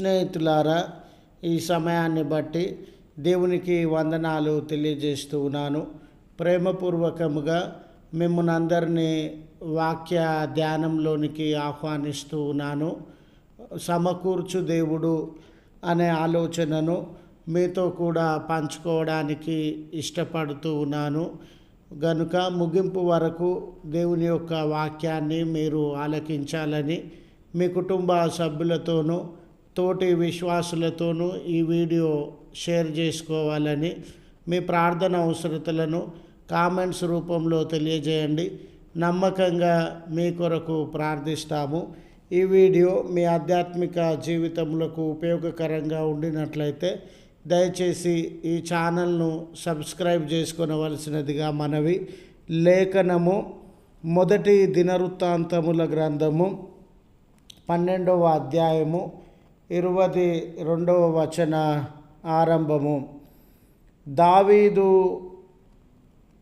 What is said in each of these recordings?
స్నేహితులారా ఈ సమయాన్ని బట్టి దేవునికి వందనాలు తెలియజేస్తూ ఉన్నాను. ప్రేమపూర్వకముగా మిమ్మల్ని అందరినీ వాక్య ధ్యానంలోనికి ఆహ్వానిస్తూ ఉన్నాను. సమకూర్చు దేవుడు అనే ఆలోచనను మీతో కూడా పంచుకోవడానికి ఇష్టపడుతూ ఉన్నాను. గనుక ముగింపు వరకు దేవుని యొక్క వాక్యాన్ని మీరు ఆలకించాలని మీ కుటుంబ సభ్యులతోనూ తోటి విశ్వాసులతోనూ ఈ వీడియో షేర్ చేసుకోవాలని మీ ప్రార్థన అవసరతలను కామెంట్స్ రూపంలో తెలియజేయండి. నమ్మకంగా మీ కొరకు ప్రార్థిస్తాము. ఈ వీడియో మీ ఆధ్యాత్మిక జీవితములకు ఉపయోగకరంగా ఉండినట్లయితే దయచేసి ఈ ఛానల్ను సబ్స్క్రైబ్ చేసుకునవలసినదిగా మనవి. లేఖనము మొదటి దినవృత్తాంతముల గ్రంథము పన్నెండవ అధ్యాయము ఇరవై రెండవ వచన ఆరంభము. దావీదు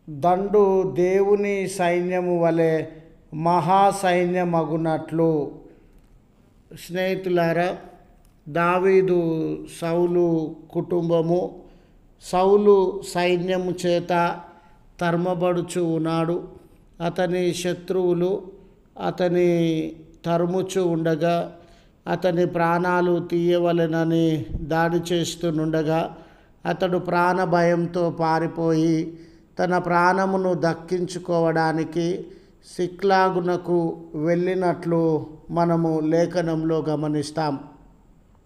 దండు దేవుని సైన్యము వలె మహాసైన్యమగునట్లు. స్నేహితులారా దావీదు సౌలు కుటుంబము సౌలు సైన్యము చేత తరమబడుచు ఉన్నాడు. అతని శత్రువులు అతని తరుముచు ఉండగా అతని ప్రాణాలు తీయవలెనని దాడి చేస్తుండగా అతడు ప్రాణ భయంతో పారిపోయి తన ప్రాణమును దక్కించుకోవడానికి సిక్లాగునకు వెళ్ళినట్లు మనము లేఖనంలో గమనిస్తాం.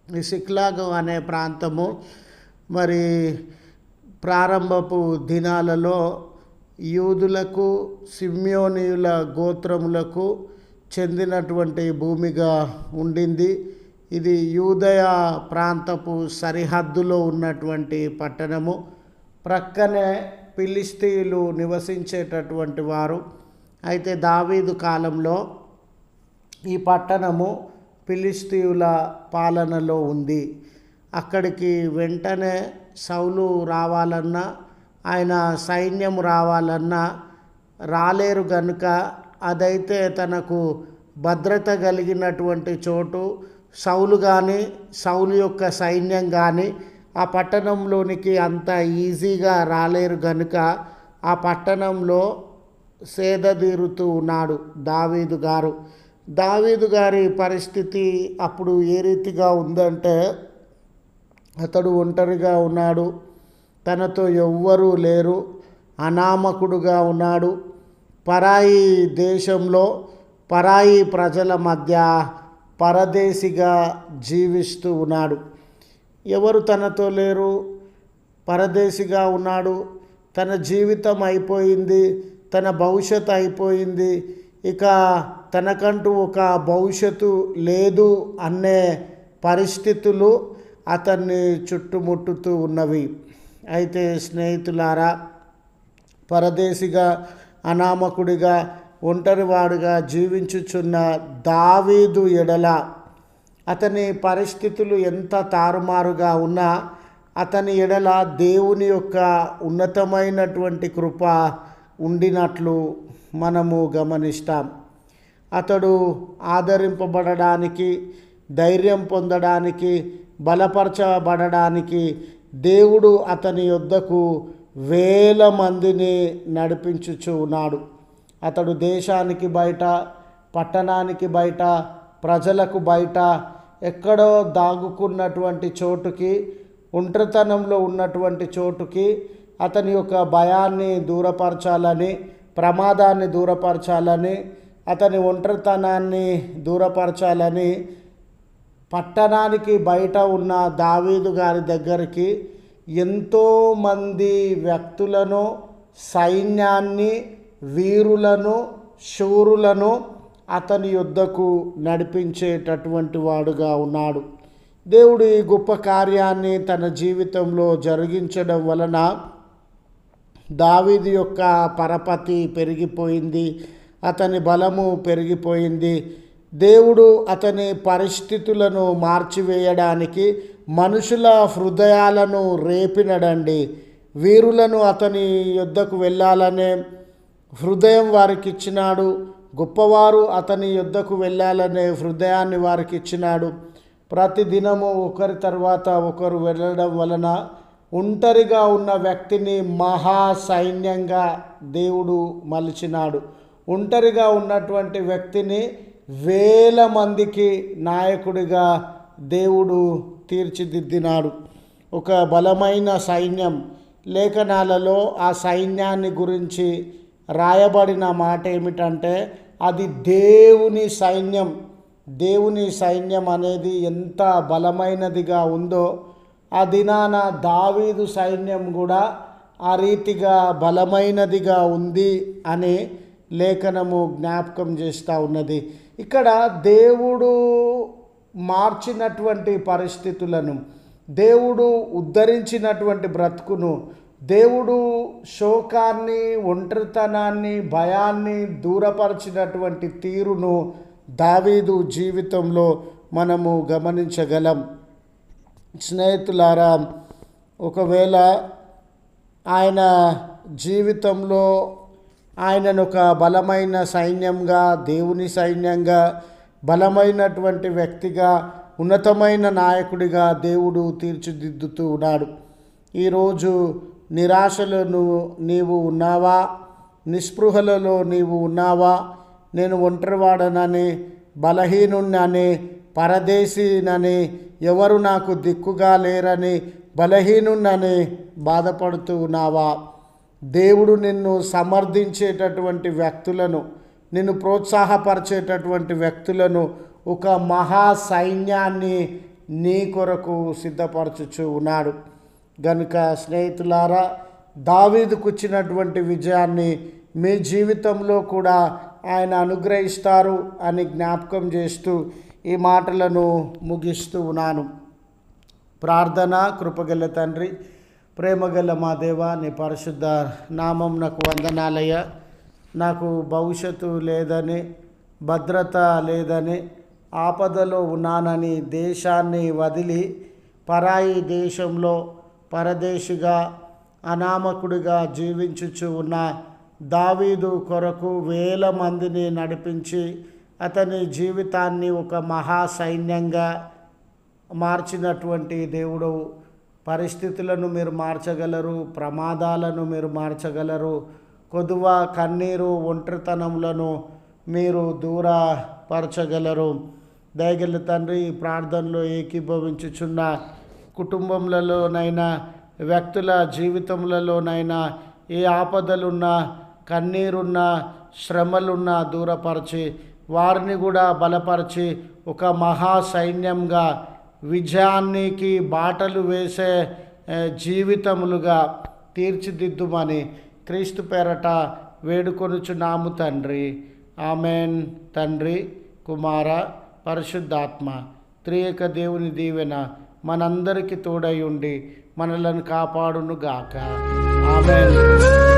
ఈ సిక్లాగు అనే ప్రాంతము మరి ప్రారంభపు దినాలలో యూదులకు సిమ్యోనియుల గోత్రములకు చెందినటువంటి భూమిగా ఉండింది. ఇది యూదయ ప్రాంతపు సరిహద్దులో ఉన్నటువంటి పట్టణము. ప్రక్కనే ఫిలిస్తీయులు నివసించేటటువంటి వారు. అయితే దావీదు కాలంలో ఈ పట్టణము పిలిస్తీవుల పాలనలో ఉంది. అక్కడికి వెంటనే సౌలు రావాలన్నా ఆయన సైన్యం రావాలన్నా రాలేరు గనుక అదైతే తనకు భద్రత కలిగినటువంటి చోటు. సౌలు కానీ సౌలు యొక్క సైన్యం కానీ ఆ పట్టణంలోనికి అంత ఈజీగా రాలేరు కనుక ఆ పట్టణంలో సేదదీరుతూ ఉన్నాడు దావీదు గారు. దావీదు గారి పరిస్థితి అప్పుడు ఏ రీతిగా ఉందంటే అతడు ఒంటరిగా ఉన్నాడు. తనతో ఎవ్వరూ లేరు. అనామకుడుగా ఉన్నాడు. పరాయి దేశంలో పరాయి ప్రజల మధ్య పరదేశిగా జీవిస్తూ ఉన్నాడు. ఎవరు తనతో లేరు? పరదేశిగా ఉన్నాడు. తన జీవితం అయిపోయింది తన భవిష్యత్తు అయిపోయింది. ఇక తనకంటూ ఒక భవిష్యత్తు లేదు అనే పరిస్థితులు అతన్ని చుట్టుముట్టుతూ ఉన్నవి. అయితే స్నేహితులారా పరదేశిగా అనామకుడిగా ఒంటరివాడుగా జీవించుచున్న దావీదు ఎడల అతని పరిస్థితులు ఎంత తారుమారుగా ఉన్నా అతని ఎడల దేవుని యొక్క ఉన్నతమైనటువంటి కృప ఉండినట్లు మనము గమనిస్తాం. అతడు ఆదరింపబడడానికి ధైర్యం పొందడానికి బలపరచబడడానికి దేవుడు అతని యొద్దకు వేల మందిని నడిపించుచు ఉన్నాడు. అతడు దేశానికి బయట పట్టణానికి బయట ప్రజలకు బయట ఎక్కడో దాగుకున్నటువంటి చోటుకి ఒంటరితనంలో ఉన్నటువంటి చోటుకి అతని యొక్క భయాన్ని దూరపరచాలని ప్రమాదాన్ని దూరపరచాలని అతని ఒంటరితనాన్ని దూరపరచాలని పట్టణానికి బయట ఉన్న దావీదు గారి దగ్గరికి ఎంతోమంది వ్యక్తులను సైన్యాన్ని వీరులను శూరులను అతని యుద్ధకు నడిపించేటటువంటి వాడుగా ఉన్నాడు. దేవుడు ఈ గొప్ప కార్యాన్ని తన జీవితంలో జరిగించడం వలన దావీదు యొక్క పరపతి పెరిగిపోయింది అతని బలము పెరిగిపోయింది. దేవుడు అతని పరిస్థితులను మార్చివేయడానికి మనుషుల హృదయాలను రేపినడండి. వీరులను అతని యుద్ధకు వెళ్ళాలనే హృదయం వారికి ఇచ్చినాడు గొప్పవారు అతని యుద్ధకు వెళ్ళాలనే హృదయాన్ని వారికి ఇచ్చినాడు ప్రతిదినము ఒకరి తర్వాత ఒకరు వెళ్ళడం వలన ఒంటరిగా ఉన్న వ్యక్తిని మహా సైన్యంగా దేవుడు మలిచినాడు. ఒంటరిగా ఉన్నటువంటి వ్యక్తిని వేల మందికి నాయకుడిగా దేవుడు తీర్చిదిద్దినాడు. ఒక బలమైన సైన్యం లేఖనాలలో ఆ సైన్యాన్ని గురించి రాయబడిన మాట ఏమిటంటే అది దేవుని సైన్యం. దేవుని సైన్యం అనేది ఎంత బలమైనదిగా ఉందో ఆ దినాన దావీదు సైన్యం కూడా ఆ రీతిగా బలమైనదిగా ఉంది అని లేఖనము జ్ఞాపకం చేస్తూ ఉన్నది. ఇక్కడ దేవుడు మార్చినటువంటి పరిస్థితులను దేవుడు ఉద్ధరించినటువంటి బ్రతుకును దేవుడు శోకాన్ని ఒంటరితనాన్ని భయాన్ని దూరపరిచినటువంటి తీరును దావీదు జీవితంలో మనము గమనించగలం. స్నేహితులారా ఒకవేళ ఆయన జీవితంలో ఆయనను ఒక బలమైన సైన్యంగా దేవుని సైన్యంగా బలమైనటువంటి వ్యక్తిగా ఉన్నతమైన నాయకుడిగా దేవుడు తీర్చిదిద్దుతూ ఉన్నాడు. ఈరోజు నిరాశలను నీవు ఉన్నావా? నిస్పృహలలో నీవు ఉన్నావా? నేను ఒంటరివాడనని బలహీనుణ్ణని పరదేశీనని ఎవరు నాకు దిక్కుగా లేరని బలహీనుణ్ణని బాధపడుతూ ఉన్నావా? దేవుడు నిన్ను సమర్థించేటటువంటి వ్యక్తులను నిన్ను ప్రోత్సాహపరిచేటటువంటి వ్యక్తులను ఒక మహా సైన్యాన్ని నీ కొరకు సిద్ధపరచుచు ఉన్నాడు. గనుక స్నేహితులారా దావీదుకు వచ్చినటువంటి విజయాన్ని మీ జీవితంలో కూడా ఆయన అనుగ్రహిస్తారు అని జ్ఞాపకం చేస్తూ ఈ మాటలను ముగిస్తూ ఉన్నాను. ప్రార్థన కృపగల తండ్రి ప్రేమగల మా దేవా నీ పరిశుద్ధ నామం నాకు వందనాలయ్య. నాకు భవిష్యత్తు లేదని భద్రత లేదని ఆపదలో ఉన్నానని దేశాన్ని వదిలి పరాయి దేశంలో పరదేశిగా అనామకుడిగా జీవించుచు ఉన్న దావీదు కొరకు వేల మందిని నడిపించి అతని జీవితాన్ని ఒక మహా సైన్యంగా మార్చినటువంటి దేవుడు పరిస్థితులను మీరు మార్చగలరు ప్రమాదాలను మీరు మార్చగలరు. కొదువ కన్నీరు ఒంటరితనములను మీరు దూరపరచగలరు. దయగల తండ్రి ఈ ప్రార్థనలో ఏకీభవించుచున్న కుటుంబంలోనైనా వ్యక్తుల జీవితంలోనైనా ఏ ఆపదలున్నా కన్నీరున్నా శ్రమలున్నా దూరపరిచి వారిని కూడా బలపరిచి ఒక మహా సైన్యంగా విజయానికి బాటలు వేసే జీవితములుగా తీర్చిదిద్దుమని క్రీస్తు పేరట వేడుకొనుచున్నాము తండ్రి. ఆమెన్. తండ్రి కుమార పరిశుద్ధాత్మ త్రియక దేవుని దీవెన మనందరికీ తోడై ఉండి మనలను కాపాడును గాక ఆమెన్.